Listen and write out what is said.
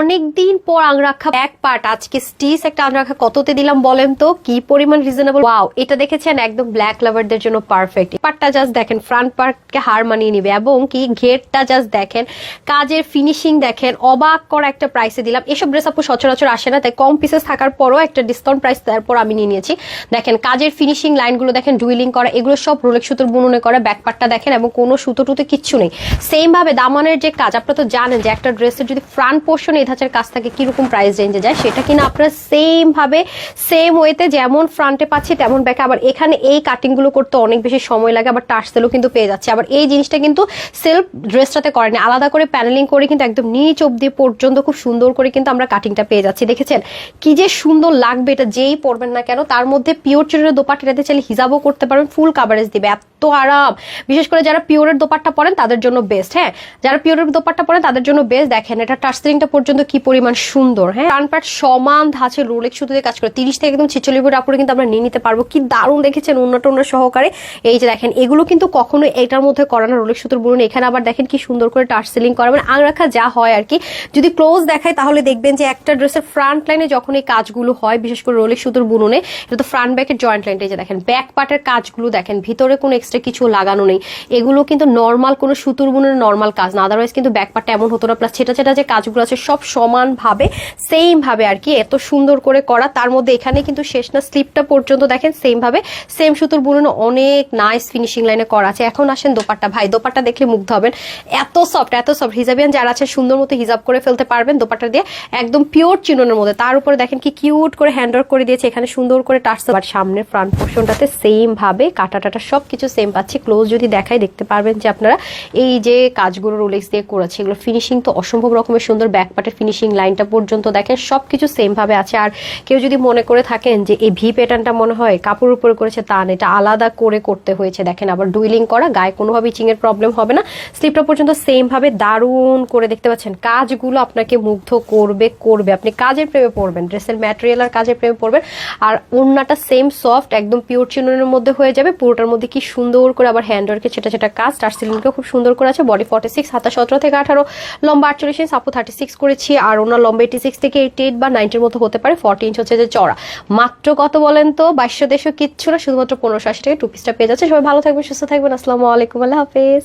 অনেকদিন পর আংরাখা এক পার্ট আজকে স্টিচ একটা আংরাখা কততে দিলাম বলেন তো? কি পরিমাণ রিজনেবল ওয়াও এটা দেখেছেন? একদম ব্ল্যাক লাভারদের জন্য পারফেক্ট পার্টটা জাস্ট দেখেন ফ্রন্ট পার্টকে হার মানিয়ে নিবে এবং কি ঘেরটা জাস্ট দেখেন, কাজের ফিনিশিং দেখেন, অবাক করা একটা প্রাইসে দিলাম। এসব ড্রেস আপু সচরাচর আসে না, তাই কম পিসেস থাকার পরও একটা ডিসকাউন্ট প্রাইস তারপর আমি নিয়ে নিয়েছি। দেখেন, কাজের ফিনিশিং লাইনগুলো দেখেন ডুইলিং করা, এগুলো সব রোলেক সুতোর বুননে করা ব্যাক পার্টটা দেখেন এবং কোনো সুতো টুতো কিচ্ছু নেই। সেম ভাবে দামানের যে কাজ, আপনারা তো জানেন যে একটা ড্রেসের যদি ফ্রন্ট পোর্শন এই কাজ থাকে কীরকম প্রাইস রেঞ্জে যায় সেটা কিনা আপনারা সেম ভাবে সেম ওয়েতে যেমন ফ্রন্টে পাচ্ছি, তেমন ব্যাকে আবার এখানে এই কাটিংগুলো করতে অনেক বেশি সময় লাগে, আবার টার্সেলও কিন্তু পেয়ে যাচ্ছে। আবার এই জিনিসটা কিন্তু সেলফ ড্রেসটাতে করেনি আলাদা করে প্যানেলিং করে কিন্তু একদম নিচ অব্দি পর্যন্ত খুব সুন্দর করে কিন্তু আমরা কাটিংটা পেয়ে যাচ্ছি। দেখেছেন? কি যে সুন্দর লাগবে এটা, যেই পরবেন না কেন, তার মধ্যে পিওর চুরের দোপাট্টাতে চাইলে হিজাবও করতে পারবেন ফুল কাভারেজ দিবে। এত আরাম! বিশেষ করে যারা পিওরের দোপাট্টা পরেন, তাদের জন্য বেস্ট হ্যাঁ? যারা পিওরের দোপাট্টা পরেন, তাদের জন্য বেস্ট দেখেন, এটা টার্সলিংটা পর্যন্ত কি পরিমাণ সুন্দর হ্যাঁ? টান পাট সমান ধাঁচে রোলেক সুতো কাজ করে। তিরিশ থেকে একদম ছিচল্লিশ ফুট আপুরে কিন্তু আমরা নিয়ে নিতে পারব। কি দারুণ দেখেছেন উন্নত উন্নত সহকারে। এই যে দেখেন, এগুলো কিন্তু কখনো এটার মধ্যে করানো রোলেক সুতোর বলুন এখানে আবার দেখেন কি সুন্দর করে টার্চ টার্সেলিং করা। মানে আংরাখা যা হয় আর কি। যদি ক্লোজ দেখায় তাহলে দেখবেন যে একটা ড্রেসের ফ্রন্ট লাইনে যখন এই কাজগুলো হয়, বিশেষ করে রোলেক সুতোর বুননে, এটা তো ফ্রন্ট ব্যাকের জয়েন্ট লাইনটা যে দেখেন ব্যাক পার্টের কাজগুলো দেখেন, ভিতরে কোনো এক্সট্রা কিছু লাগানো নেই। এগুলো কিন্তু নর্মাল কোনো সুতোর বুনের নর্মাল কাজ না। আদারওয়াইজ কিন্তু ব্যাক পার্টটা এমন হতো না। প্লাস ছেটা ছেটা যে কাজগুলো আছে, সব সমানভাবে সেম ভাবে আর কি এত সুন্দর করে করা। তার মধ্যে এখানে কিন্তু শেষ না স্লিপটা পর্যন্ত দেখেন সেম ভাবে সেম সুতোর বুননে অনেক নাইস ফিনিশিং লাইনে করা আছে। এখন আসেন দোপাট্টা। ভাই, দোপাট্টা দেখলে মুগ্ধ হবেন। এত সফট এত সফট হিজাবিয়ান যারা আছে সুন্দর মতো হিজাব করে ফেলতে পারবেন দোপাট্টা দিয়ে। একদম পিওর চিননের মধ্যে। তার উপরে দেখেন কি কিউট করে হ্যান্ড ওয়ার্ক করে দিয়েছে। এখানে সুন্দর করে টার্স আর সামনে ফ্রন্ট পোর্শনটাতে সেম ভাবে কাটা টাটা সব কিছু সেম পাচ্ছি। ক্লোজ যদি দেখাই দেখতে পারবেন যে আপনারা এই যে কাজগুলো রোলেক্স দিয়ে করেছে, এগুলো ফিনিশিং তো অসম্ভব রকমের সুন্দর। ব্যাক পার্টের ফিনিশিং লাইনটা পর্যন্ত দেখেন, সবকিছু সেম ভাবে আছে। আর কেউ যদি মনে করে থাকেন যে এই ভি প্যাটার্নটা মনে হয় কাপড় উপরে করেছে, তা না, এটা আলাদা করে করতে হয়েছে। দেখেন, আবার ডুইলিং করা, গায়ে কোনোভাবে ইচিং এর প্রবলেম হবে না। স্লিপটা পর্যন্ত সেমভাবে দারুণ করে দেখতে পাচ্ছেন, কাজগুলো আপনাকে মুগ্ধ করবে করবে। আপনি কাজের প্রেমে পড়বেন, ড্রেসের ম্যাটেরিয়াল আর কাজের প্রেমে পড়বেন। আর ওড়নাটা সেম সফট একদম পিওর চিননের মধ্যে হয়ে যাবে। পুরোটার মধ্যে কি সুন্দর করে আবার হ্যান্ডওয়ার্কে ছেটা ছেটা কাজ। টার সিলিংকে খুব সুন্দর করে আছে বডি ফর্টি সিক্স হাতা সতেরো থেকে আঠারো, লম্বা আটচল্লিশ আপু থার্টি সিক্স করেছি। আর ওনার লম্বা এইটি সিক্স থেকে এইটি এইট বা নাইনটির মতো হতে পারে ফর্টি ইঞ্চ হচ্ছে যে চড়া মাত্র কত বলেন তো? বাইশশো দেড়শো কিচ্ছু না, শুধুমাত্র পনেরোশো আশি টাকা টু পিসটা পেয়ে যাচ্ছে। সবাই ভালো থাকবেন, সুস্থ থাকবেন। আসসালামু আলাইকুম, আল্লাহ হাফেজ।